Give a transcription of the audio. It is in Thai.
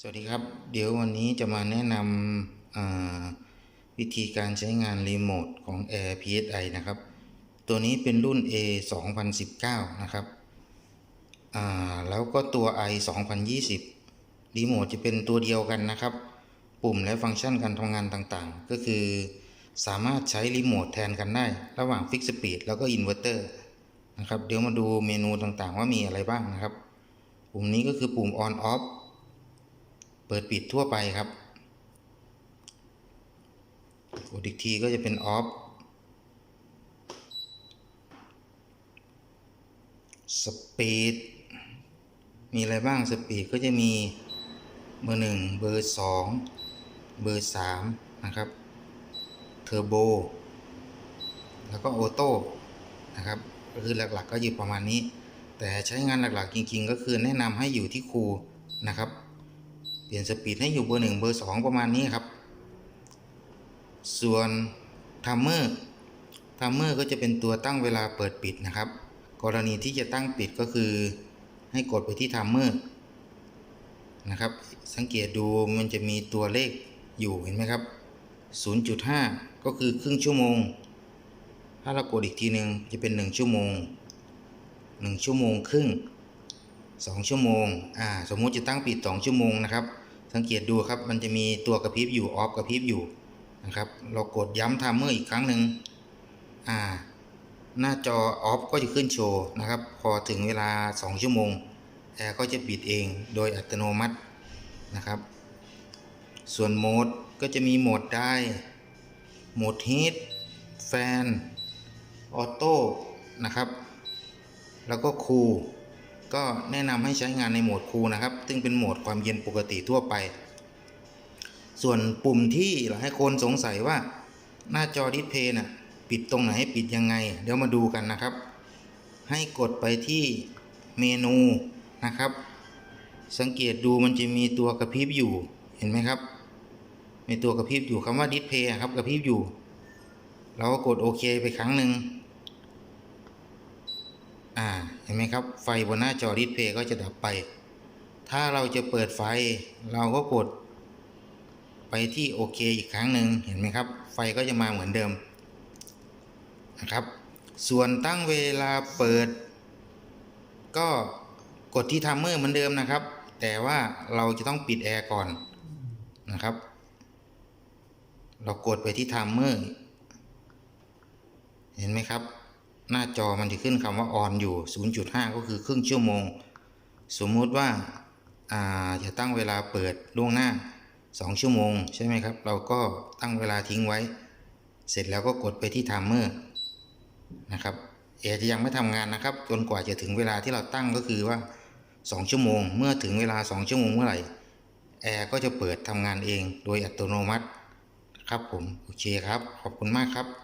สวัสดีครับ เดี๋ยววันนี้จะมาแนะนำวิธีการใช้งานรีโมทของ Air PSI นะครับ ตัวนี้เป็นรุ่น A 2019 นะครับแล้วก็ตัว i 2020 รีโมทจะเป็นตัวเดียวกันนะครับ ปุ่มและฟังก์ชันการทำงานต่างๆ ก็คือสามารถใช้รีโมทแทนกันได้ ระหว่างฟิกสปีดแล้วก็อินเวอร์เตอร์นะครับ เดี๋ยวมาดูเมนูต่างๆ ว่ามีอะไรบ้างนะครับ ปุ่มนี้ก็คือปุ่ม on off เปิดปิดทั่วไปครับกดอีกทีก็จะเป็น off สปีดมีอะไรบ้างสปีดก็จะมีเบอร์หนึ่งเบอร์สองเบอร์สามนะครับเทอร์โบแล้วก็ออโต้นะครับก็คือหลักๆก็อยู่ประมาณนี้ แต่ใช้งานหลักๆจริงๆ ก็คือแนะนำให้อยู่ที่ครูนะครับ เปลี่ยนสปีดให้อยู่เบอร์หนึ่งเบอร์สองประมาณนี้ครับ ส่วนทัมเมอร์ทัมเมอร์ก็จะเป็นตัวตั้งเวลาเปิดปิดนะครับ กรณีที่จะตั้งปิดก็คือ ให้กดไปที่ทัมเมอร์นะครับ สังเกตดูมันจะมีตัวเลขอยู่เห็นไหมครับ 0.5 ก็คือครึ่งชั่วโมง ถ้าเรากดอีกทีหนึ่งจะเป็น 1 ชั่วโมง 1 ชั่วโมงครึ่ง 2 ชั่วโมงอ่าสมมุติจะตั้งปิด 2 ชั่วโมงนะครับ สังเกตดูครับมันจะมีตัวกระพริบอยู่ออฟกระพริบอยู่นะครับ เรากดย้ำทัมเมอร์อีกครั้งหนึ่งอ่าหน้าจอออฟก็จะขึ้นโชว์นะครับ พอถึงเวลา 2 ชั่วโมงแอร์ก็จะปิดเองโดยอัตโนมัตินะครับ ส่วนโหมดก็จะมีโหมดได้โหมดฮีทแฟน ออโต้นะครับ แล้วก็คูล ก็แนะนำให้ใช้งานในโหมดคูลนะครับ ซึ่งเป็นโหมดความเย็นปกติทั่วไป ส่วนปุ่มที่หลายคนสงสัยว่าหน้าจอดิสเพย์น่ะปิดตรงไหนปิดยังไง เดี๋ยวมาดูกันนะครับ ให้กดไปที่เมนูนะครับ สังเกตดูมันจะมีตัวกระพริบอยู่เห็นไหมครับ มีตัวกระพริบอยู่คำว่าดิสเพย์ครับกระพริบอยู่ เราก็กดโอเคไปครั้งหนึ่ง อ่าเห็นไหมครับ ไฟบนหน้าจอดิสเพย์ก็จะดับไป ถ้าเราจะเปิดไฟเราก็กด ไปที่โอเคอีกครั้งหนึ่งเห็นไหมครับ ไฟก็จะมาเหมือนเดิมนะครับ ส่วนตั้งเวลาเปิด ก็กดที่ทัมเมอร์เหมือนเดิมนะครับ แต่ว่าเราจะต้องปิดแอร์ก่อนนะครับ เรากดไปที่ทัมเมอร์เห็นไหมครับ หน้าจอมันจะขึ้นคำว่า on อยู่ 0.5 ก็คือครึ่งชั่วโมง สมมุติว่าจะตั้งเวลาเปิดล่วงหน้า 2 ชั่วโมง ใช่ไหมครับ เราก็ตั้งเวลาทิ้งไว้ เสร็จแล้วก็กดไปที่ timer นะครับแอร์จะยังไม่ทำงานนะครับ จนกว่าจะถึงเวลาที่เราตั้งก็คือว่า 2 ชั่วโมง เมื่อถึงเวลา 2 ชั่วโมงเมื่อไหร่แอร์ก็จะเปิดทำงานเองโดยอัตโนมัติครับผม โอเคครับ ขอบคุณมากครับ